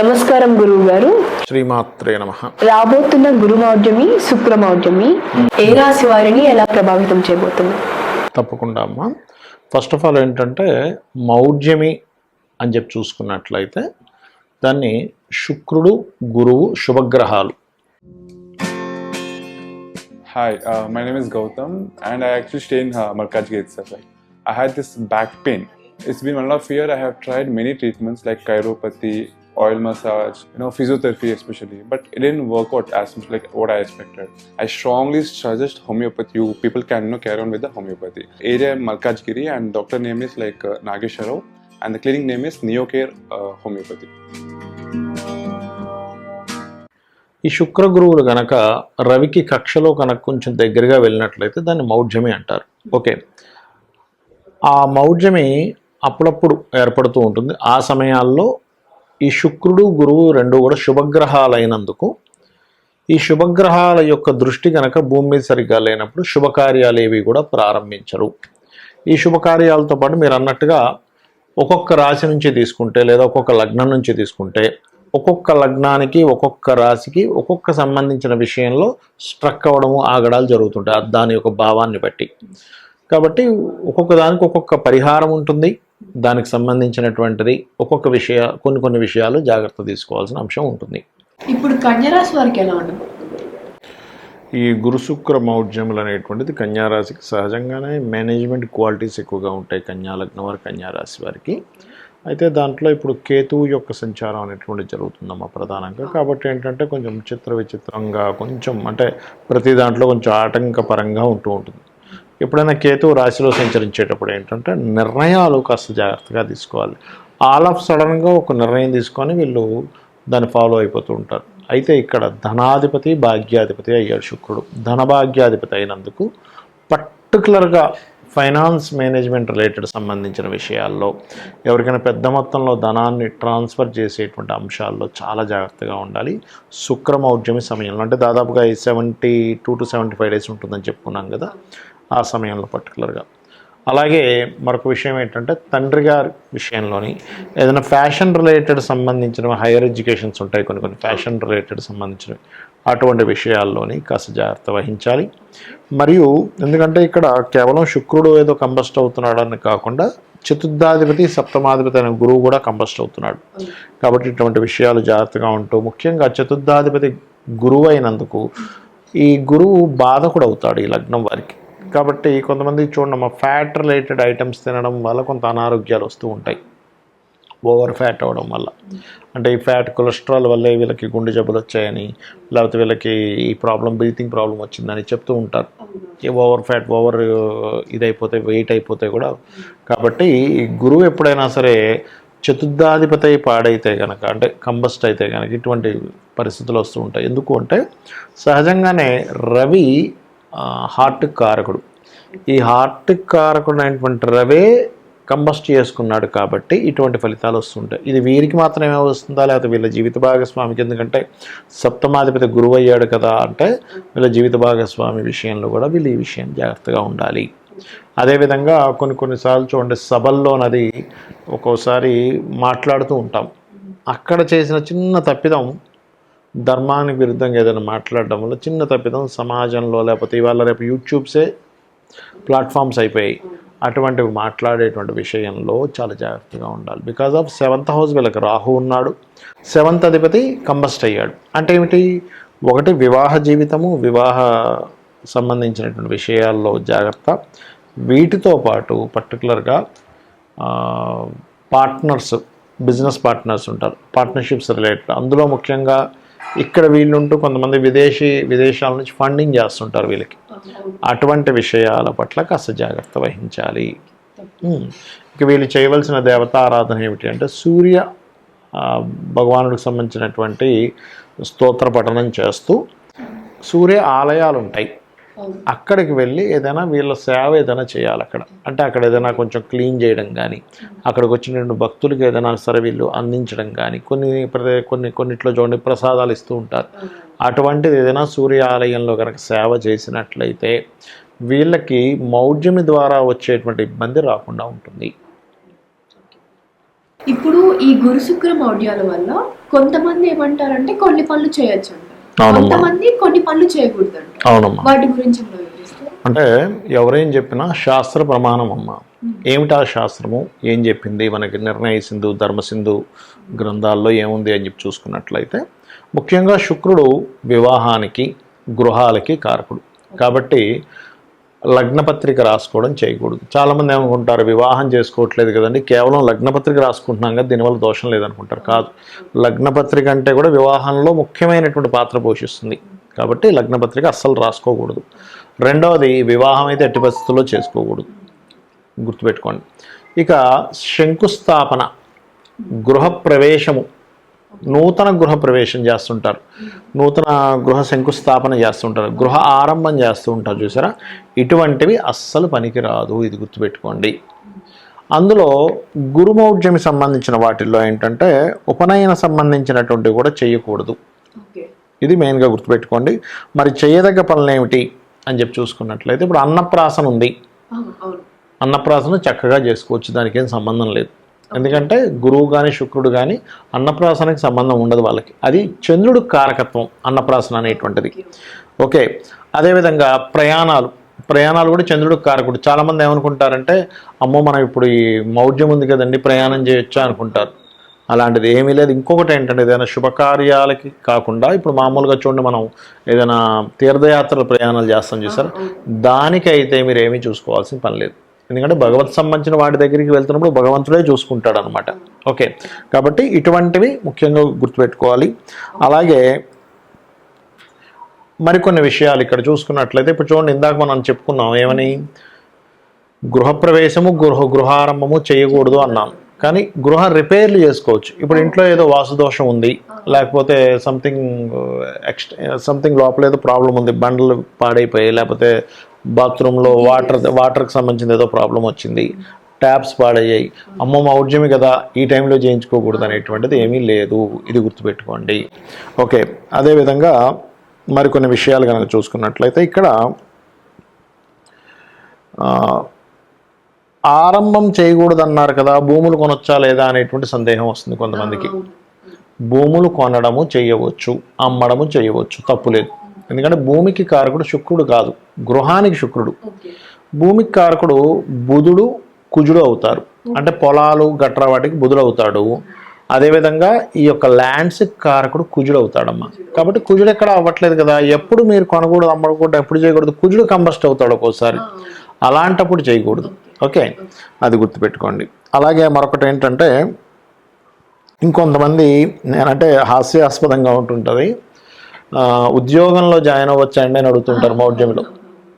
నమస్కారం గురువు గారు శ్రీమాత్రే నమ. రాబోతున్న గురుమాధ్యమి శుక్రమాధ్యమి ఏ రాశి వారిని ఎలా ప్రభావితం చేయబోతుంది? తప్పకుండా అమ్మా. ఫస్ట్ ఆఫ్ ఆల్ ఏంటంటే మౌర్యమి అని చెప్పి చూసుకున్నట్లయితే దాన్ని శుక్రుడు గురువు శుభగ్రహాలు. Hi my name is Gautam and I actually stay in Markaz gate sir I had this back pain it's been one of year I have tried many treatments like chiropathy many treatments like chiropathy, oil massage, you know, physiotherapy especially, but it didn't work out as much like what I expected. I strongly suggest homeopathy. You people can you know, carry on with the homeopathy. Area Malkajgiri, and doctor name is like uh, Nagesh Rao, and the clinic name is Neocare uh, Homeopathy. ఈ శుక్ర గురువులు గనక రవికి కక్షలో కనుక కొంచెం దగ్గరగా వెళ్ళినట్లయితే దాన్ని మౌఢ్యమి అంటారు ఓకే ఆ మౌఢ్యమి అప్పుడప్పుడు ఏర్పడుతూ ఉంటుంది ఆ సమయాల్లో ఈ శుక్రుడు గురువు రెండు కూడా శుభగ్రహాలైనందుకు. ఈ శుభగ్రహాల యొక్క దృష్టి కనుక భూమి మీద సరిగ్గా లేనప్పుడు శుభకార్యాలు ఏవి కూడా ప్రారంభించరు. ఈ శుభకార్యాలతో పాటు మీరు అన్నట్టుగా ఒక్కొక్క రాశి నుంచి తీసుకుంటే లేదా ఒక్కొక్క లగ్నం నుంచి తీసుకుంటే ఒక్కొక్క లగ్నానికి ఒక్కొక్క రాశికి ఒక్కొక్క సంబంధించిన విషయంలో స్ట్రక్ అవ్వడము ఆగడాలు జరుగుతుంటాయి. దాని యొక్క భావాన్ని బట్టి. కాబట్టి ఒక్కొక్క దానికి ఒక్కొక్క పరిహారం ఉంటుంది. దానికి సంబంధించినటువంటిది ఒక్కొక్క విషయ కొన్ని కొన్ని విషయాలు జాగ్రత్త తీసుకోవాల్సిన అంశం ఉంటుంది. ఇప్పుడు కన్యరాశి వారికి ఎలా ఉండదు ఈ గురుశుక్ర మౌఢ్యములు అనేటువంటిది కన్యారాశికి సహజంగానే మేనేజ్మెంట్ క్వాలిటీస్ ఎక్కువగా ఉంటాయి కన్యా లగ్నం వారి కన్యారాశి వారికి. అయితే దాంట్లో ఇప్పుడు కేతువు యొక్క సంచారం అనేటువంటి జరుగుతుందమ్మా ప్రధానంగా. కాబట్టి ఏంటంటే కొంచెం చిత్ర విచిత్రంగా కొంచెం అంటే ప్రతి దాంట్లో కొంచెం ఆటంకపరంగా ఉంటూ ఉంటుంది. ఎప్పుడైనా కేతువు రాశిలో సంచరించేటప్పుడు ఏంటంటే నిర్ణయాలు కాస్త జాగ్రత్తగా తీసుకోవాలి. ఆల్ ఆఫ్ సడన్గా ఒక నిర్ణయం తీసుకొని వీళ్ళు దాన్ని ఫాలో అయిపోతూ ఉంటారు. అయితే ఇక్కడ ధనాధిపతి భాగ్యాధిపతి అయ్యాడు శుక్రుడు. ధనభాగ్యాధిపతి అయినందుకు పర్టికులర్గా ఫైనాన్స్ మేనేజ్మెంట్ రిలేటెడ్ సంబంధించిన విషయాల్లో ఎవరికైనా పెద్ద మొత్తంలో ధనాన్ని ట్రాన్స్ఫర్ చేసేటువంటి అంశాల్లో చాలా జాగ్రత్తగా ఉండాలి. శుక్రమౌఢ్యమి సమయంలో అంటే దాదాపుగా seventy two to seventy five days ఉంటుందని చెప్పుకున్నాం కదా ఆ సమయంలో పర్టికులర్గా అలాగే మరొక విషయం ఏంటంటే తండ్రి గారి విషయంలోని ఏదైనా ఫ్యాషన్ రిలేటెడ్ సంబంధించిన హైయర్ ఎడ్యుకేషన్స్ ఉంటాయి కొన్ని కొన్ని ఫ్యాషన్ రిలేటెడ్ సంబంధించినవి అటువంటి విషయాల్లోని కాస్త జాగ్రత్త వహించాలి. మరియు ఎందుకంటే ఇక్కడ కేవలం శుక్రుడు ఏదో కంబస్ట్ అవుతున్నాడని కాకుండా చతుర్థాధిపతి సప్తమాధిపతి అనే గురువు కూడా కంబస్ట్ అవుతున్నాడు. కాబట్టి ఇటువంటి విషయాలు జాగ్రత్తగా ఉంటూ ముఖ్యంగా చతుర్థాధిపతి గురువు అయినందుకు ఈ గురువు బాధకుడు అవుతాడు ఈ లగ్నం వారికి. కాబట్టి కొంతమంది చూడమ్మా ఫ్యాట్ రిలేటెడ్ ఐటమ్స్ తినడం వల్ల కొంత అనారోగ్యాలు వస్తూ ఉంటాయి. ఓవర్ ఫ్యాట్ అవ్వడం వల్ల. అంటే ఈ ఫ్యాట్ కొలెస్ట్రాల్ వల్లే వీళ్ళకి గుండె జబ్బులు వచ్చాయని లేకపోతే వీళ్ళకి ఈ ప్రాబ్లం బ్రీతింగ్ ప్రాబ్లం వచ్చిందని చెప్తూ ఉంటారు. ఓవర్ ఫ్యాట్ ఓవర్ ఇదైపోతే వెయిట్ అయిపోతే కూడా. కాబట్టి గురువు ఎప్పుడైనా సరే చతుర్థాధిపతి పాడైతే కనుక అంటే కంబస్ట్ అయితే కనుక ఇటువంటి పరిస్థితులు వస్తూ ఉంటాయి. ఎందుకు అంటే సహజంగానే రవి హార్ట్ కారకుడు. ఈ హార్ట్ కారకుడు అయినటువంటి రవే కంబస్ట్ చేసుకున్నాడు కాబట్టి ఇటువంటి ఫలితాలు వస్తుంటాయి. ఇది వీరికి మాత్రమే వస్తుందా? లేకపోతే వీళ్ళ జీవిత భాగస్వామికి? ఎందుకంటే సప్తమాధిపతి గురువు అయ్యాడు కదా అంటే వీళ్ళ జీవిత భాగస్వామి విషయంలో కూడా వీళ్ళు ఈ విషయం జాగ్రత్తగా ఉండాలి. అదేవిధంగా కొన్ని కొన్నిసార్లు చూడండి సభల్లోనది ఒక్కోసారి మాట్లాడుతూ ఉంటాం. అక్కడ చేసిన చిన్న తప్పిదం ధర్మానికి విరుద్ధంగా ఏదైనా మాట్లాడడం వల్ల చిన్న తప్పిదం సమాజంలో లేకపోతే ఇవాళ రేపు యూట్యూబ్సే ప్లాట్ఫామ్స్ అయిపోయాయి. అటువంటివి మాట్లాడేటువంటి విషయంలో చాలా జాగ్రత్తగా ఉండాలి. బికాజ్ ఆఫ్ సెవెంత్ హౌస్ వీళ్ళకి రాహు ఉన్నాడు. సెవెంత్ అధిపతి కంబస్ట్ అయ్యాడు. అంటే ఏమిటి? ఒకటి వివాహ జీవితము వివాహ సంబంధించినటువంటి విషయాల్లో జాగ్రత్త. వీటితో పాటు పర్టికులర్గా పార్ట్నర్స్ బిజినెస్ పార్ట్నర్స్ ఉంటారు. పార్ట్నర్షిప్స్ రిలేటెడ్ అందులో ముఖ్యంగా ఇక్కడ వీళ్ళుంటూ కొంతమంది విదేశీ విదేశాల నుంచి ఫండింగ్ చేస్తుంటారు వీళ్ళకి. అటువంటి విషయాల పట్ల కాస్త జాగ్రత్త వహించాలి. ఇక వీళ్ళు చేయవలసిన దేవత ఆరాధన ఏమిటి అంటే సూర్య భగవానుడికి సంబంధించినటువంటి స్తోత్ర పఠనం చేస్తూ సూర్య ఆలయాలు ఉంటాయి అక్కడికి వెళ్ళి ఏదైనా వీళ్ళ సేవ ఏదైనా చేయాలి అక్కడ. అంటే అక్కడ ఏదైనా కొంచెం క్లీన్ చేయడం కానీ అక్కడికి వచ్చిన భక్తులకి ఏదైనా సరే వీళ్ళు అందించడం కానీ కొన్ని ప్రదే- కొన్ని కొన్నిట్లో చూడండి ప్రసాదాలు ఇస్తూ ఉంటారు. అటువంటిది ఏదైనా సూర్య ఆలయంలో కనుక సేవ చేసినట్లయితే వీళ్ళకి మౌఢ్యమి ద్వారా వచ్చేటువంటి ఇబ్బంది రాకుండా ఉంటుంది. ఇప్పుడు ఈ గురు శుక్ర మౌఢ్యాల వల్ల కొంతమంది ఏమంటారంటే కొన్ని పనులు చేయొచ్చు. కొంతమంది కొన్ని పనులు చేయకూడదు అవునమ్మా. వాటి గురించి? అంటే ఎవరేం చెప్పినా శాస్త్ర ప్రమాణం అమ్మ ఏమిటా శాస్త్రము? ఏం చెప్పింది? మనకి నిర్ణయ సింధు ధర్మసింధు గ్రంథాల్లో ఏముంది అని చెప్పి చూసుకున్నట్లయితే ముఖ్యంగా శుక్రుడు వివాహానికి గృహాలకి కారకుడు. కాబట్టి లగ్నపత్రిక రాసుకోవడం చేయకూడదు. చాలామంది ఏమనుకుంటారు వివాహం చేసుకోవట్లేదు కదండి కేవలం లగ్నపత్రిక రాసుకుంటున్నాం కదా దీనివల్ల దోషం లేదనుకుంటారు. కాదు. లగ్నపత్రిక అంటే కూడా వివాహంలో ముఖ్యమైనటువంటి పాత్ర పోషిస్తుంది. కాబట్టి లగ్నపత్రిక అస్సలు రాసుకోకూడదు. రెండవది వివాహం అయితే ఎట్టి పరిస్థితుల్లో చేసుకోకూడదు. గుర్తుపెట్టుకోండి. ఇక శంకుస్థాపన గృహ ప్రవేశము నూతన గృహ ప్రవేశం చేస్తుంటారు. నూతన గృహ శంకుస్థాపన చేస్తుంటారు. గృహ ఆరంభం చేస్తూ ఉంటారు చూసారా? ఇటువంటివి అస్సలు పనికిరాదు. ఇది గుర్తుపెట్టుకోండి. అందులో గురుమౌఢ్యమి సంబంధించిన వాటిల్లో ఏంటంటే ఉపనయన సంబంధించినటువంటివి కూడా చేయకూడదు. ఇది మెయిన్గా గుర్తుపెట్టుకోండి. మరి చేయదగ్గ పనులు ఏమిటి అని చెప్పి చూసుకున్నట్లయితే ఇప్పుడు అన్నప్రాసన ఉంది. అన్నప్రాసన చక్కగా చేసుకోవచ్చు. దానికి ఏం సంబంధం లేదు. ఎందుకంటే గురువు కానీ శుక్రుడు కానీ అన్నప్రాసనకి సంబంధం ఉండదు వాళ్ళకి. అది చంద్రుడు కారకత్వం అన్నప్రాసన అనేటువంటిది. ఓకే అదేవిధంగా ప్రయాణాలు. ప్రయాణాలు కూడా చంద్రుడు కారకుడు. చాలామంది ఏమనుకుంటారంటే అమ్మో మనం ఇప్పుడు ఈ మౌఢ్యం ఉంది కదండి ప్రయాణం చేయొచ్చా అనుకుంటారు. అలాంటిది ఏమీ లేదు. ఇంకొకటి ఏంటంటే ఏదైనా శుభకార్యాలకి కాకుండా ఇప్పుడు మామూలుగా చూడండి మనం ఏదైనా తీర్థయాత్రల ప్రయాణాలు చేస్తాం చూసారు? దానికైతే మీరు ఏమీ చూసుకోవాల్సిన పని లేదు. ఎందుకంటే భగవత్ సంబంధించిన వాటి దగ్గరికి వెళ్తున్నప్పుడు భగవంతుడే చూసుకుంటాడు అనమాట ఓకే. కాబట్టి ఇటువంటివి ముఖ్యంగా గుర్తుపెట్టుకోవాలి. అలాగే మరికొన్ని విషయాలు ఇక్కడ చూసుకున్నట్లయితే ఇప్పుడు చూడండి ఇందాక మనం చెప్పుకున్నాం ఏమని? గృహప్రవేశము గృహ గృహారంభము చేయకూడదు అన్నాం. కానీ గృహ రిపేర్లు చేసుకోవచ్చు. ఇప్పుడు ఇంట్లో ఏదో వాసుదోషం ఉంది లేకపోతే సంథింగ్ ఎక్స్ట్రా సంథింగ్ లోపల ఏదో ప్రాబ్లం ఉంది బండ్లు పాడైపోయాయి లేకపోతే బాత్రూంలో వాటర్ వాటర్కి సంబంధించిన ఏదో ప్రాబ్లం వచ్చింది. ట్యాప్స్ పాడయ్యాయి. అమ్మ మా ఔడ్యమి కదా ఈ టైంలో చేయించుకోకూడదు అనేటువంటిది ఏమీ లేదు. ఇది గుర్తుపెట్టుకోండి. ఓకే అదేవిధంగా మరికొన్ని విషయాలు కనుక చూసుకున్నట్లయితే ఇక్కడ ఆరంభం చేయకూడదు అన్నారు కదా భూములు కొనొచ్చా లేదా అనేటువంటి సందేహం వస్తుంది కొంతమందికి. భూములు కొనడము చేయవచ్చు అమ్మడము చేయవచ్చు తప్పులేదు ఎందుకంటే భూమికి కారకుడు శుక్రుడు కాదు గృహానికి శుక్రుడు. భూమికి కారకుడు బుధుడు కుజుడు అవుతారు. అంటే పొలాలు గట్రా వాటికి బుధుడు అవుతాడు. అదేవిధంగా ఈ యొక్క ల్యాండ్స్ కారకుడు కుజుడు అవుతాడమ్మా. కాబట్టి కుజుడు ఎక్కడ అవ్వట్లేదు కదా. ఎప్పుడు మీరు కొనకూడదు అమ్మకూడదు ఎప్పుడు చేయకూడదు కుజుడు కంబస్ట్ అవుతాడు ఒక్కోసారి. అలాంటప్పుడు చేయకూడదు. ఓకే? అది గుర్తుపెట్టుకోండి. అలాగే మరొకటి ఏంటంటే ఇంకొంతమంది నేనంటే హాస్యాస్పదంగా ఉంటుంటుంది. ఉద్యోగంలో జాయిన్ అవ్వచ్చండి అని అడుగుతుంటారు మౌఢ్యంలో.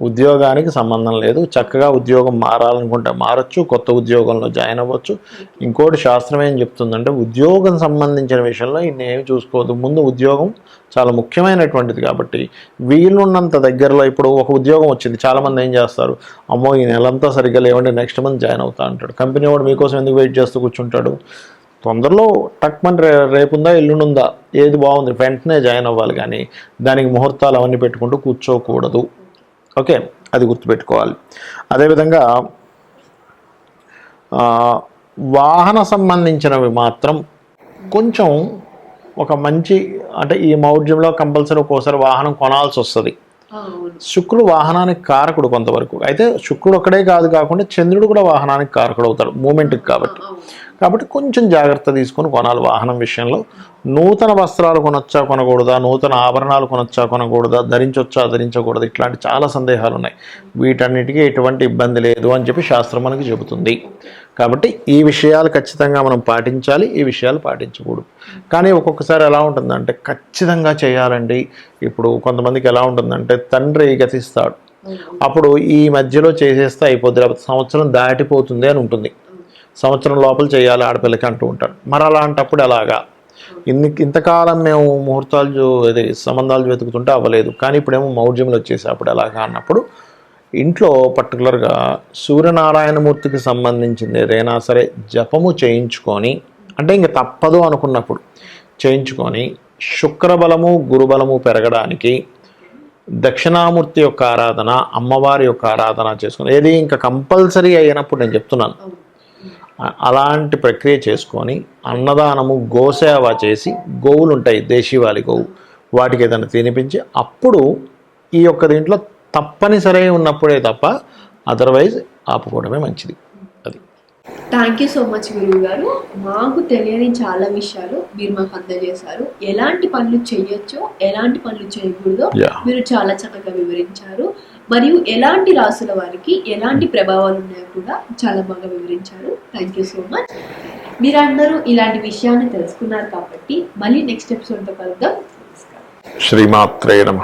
ఉద్యోగానికి సంబంధం లేదు. చక్కగా ఉద్యోగం మారాలనుకుంటే మారచ్చు కొత్త ఉద్యోగంలో జాయిన్ అవ్వచ్చు. ఇంకోటి శాస్త్రం ఏం చెప్తుందంటే ఉద్యోగం సంబంధించిన విషయంలో ఏమి చూసుకోవద్దు. ముందు ఉద్యోగం చాలా ముఖ్యమైనటువంటిది కాబట్టి వీలున్నంత దగ్గరలో ఇప్పుడు ఒక ఉద్యోగం వచ్చింది. చాలామంది ఏం చేస్తారు? అమ్మో ఈ నెలంతా సరిగ్గా లేవండి నెక్స్ట్ మంత్ జాయిన్ అవుతా అంటాడు. కంపెనీ వాడు మీకోసం ఎందుకు వెయిట్ చేస్తూ కూర్చుంటాడు? తొందరలో టక్మన్ రే రేపుందా ఎల్లుండుందా ఏది బాగుంది వెంటనే జాయిన్ అవ్వాలి కానీ దానికి ముహూర్తాలు అవన్నీ పెట్టుకుంటూ కూర్చోకూడదు. ఓకే అది గుర్తుపెట్టుకోవాలి. అదేవిధంగా వాహన సంబంధించినవి మాత్రం కొంచెం ఒక మంచి అంటే ఈ మౌఢ్యంలో కంపల్సరీ ఒక్కోసారి వాహనం కొనాల్సి వస్తుంది. శుక్రుడు వాహనానికి కారకుడు కొంతవరకు. అయితే శుక్రుడు ఒక్కడే కాదు కాకుండా చంద్రుడు కూడా వాహనానికి కారకుడు అవుతాడు మూమెంట్కి కాబట్టి. కాబట్టి కొంచెం జాగ్రత్త తీసుకొని కొనాలి వాహనం విషయంలో. నూతన వస్త్రాలు కొనొచ్చా కొనకూడదా? నూతన ఆభరణాలు కొనొచ్చా కొనకూడదా? ధరించొచ్చా ధరించకూడదు? ఇట్లాంటి చాలా సందేహాలు ఉన్నాయి. వీటన్నిటికీ ఎటువంటి ఇబ్బంది లేదు అని చెప్పి శాస్త్రం మనకి చెబుతుంది. కాబట్టి ఈ విషయాలు ఖచ్చితంగా మనం పాటించాలి ఈ విషయాలు పాటించకూడదు. కానీ ఒక్కొక్కసారి ఎలా ఉంటుందంటే ఖచ్చితంగా చేయాలండి. ఇప్పుడు కొంతమందికి ఎలా ఉంటుందంటే తండ్రి గతిస్తాడు. అప్పుడు ఈ మధ్యలో చేసేస్తే అయిపోద్ది లేకపోతే సంవత్సరం దాటిపోతుంది అని ఉంటుంది. సంవత్సరం లోపల చేయాలి ఆడపిల్లకి అంటూ ఉంటాడు. మరి అలాంటప్పుడు ఎలాగా? ఇన్ని ఇంతకాలం మేము ముహూర్తాలు ఇది సంబంధాలు వెతుకుతుంటే అవ్వలేదు. కానీ ఇప్పుడేమో మౌఢ్యంలో వచ్చేసి అప్పుడు ఎలాగా అన్నప్పుడు ఇంట్లో పర్టికులర్గా సూర్యనారాయణమూర్తికి సంబంధించింది ఏదైనా సరే జపము చేయించుకొని అంటే ఇంక తప్పదు అనుకున్నప్పుడు చేయించుకొని శుక్రబలము గురుబలము పెరగడానికి దక్షిణామూర్తి యొక్క ఆరాధన అమ్మవారి యొక్క ఆరాధన చేసుకుని ఏది ఇంకా కంపల్సరీ అయినప్పుడు నేను చెప్తున్నాను. అలాంటి ప్రక్రియ చేసుకొని అన్నదానము గోసేవ చేసి గోవులు ఉంటాయి దేశీవాలి గోవు. వాటికి ఏదైనా తినిపించి అప్పుడు ఈ యొక్క దీంట్లో తప్పనిసరి ఉన్నప్పుడే తప్ప అదర్వైజ్ ఆపుకోవడమే మంచిది. అది. థ్యాంక్ యూ సో మచ్ గురువు గారు. మాకు తెలియని చాలా విషయాలు మీరు మాకు అందజేశారు. ఎలాంటి పనులు చేయొచ్చో ఎలాంటి పనులు చేయకూడదో. మీరు చాలా చక్కగా వివరించారు. మరియు ఎలాంటి రాసుల వారికి ఎలాంటి ప్రభావాలు ఉన్నాయో కూడా చాలా బాగా వివరించారు. థ్యాంక్ యూ సో మచ్ మీరందరూ ఇలాంటి విషయాన్ని తెలుసుకున్నారు కాబట్టి మళ్ళీ నెక్స్ట్ ఎపిసోడ్తో కలుద్దాం. శ్రీమాత్రే నమ.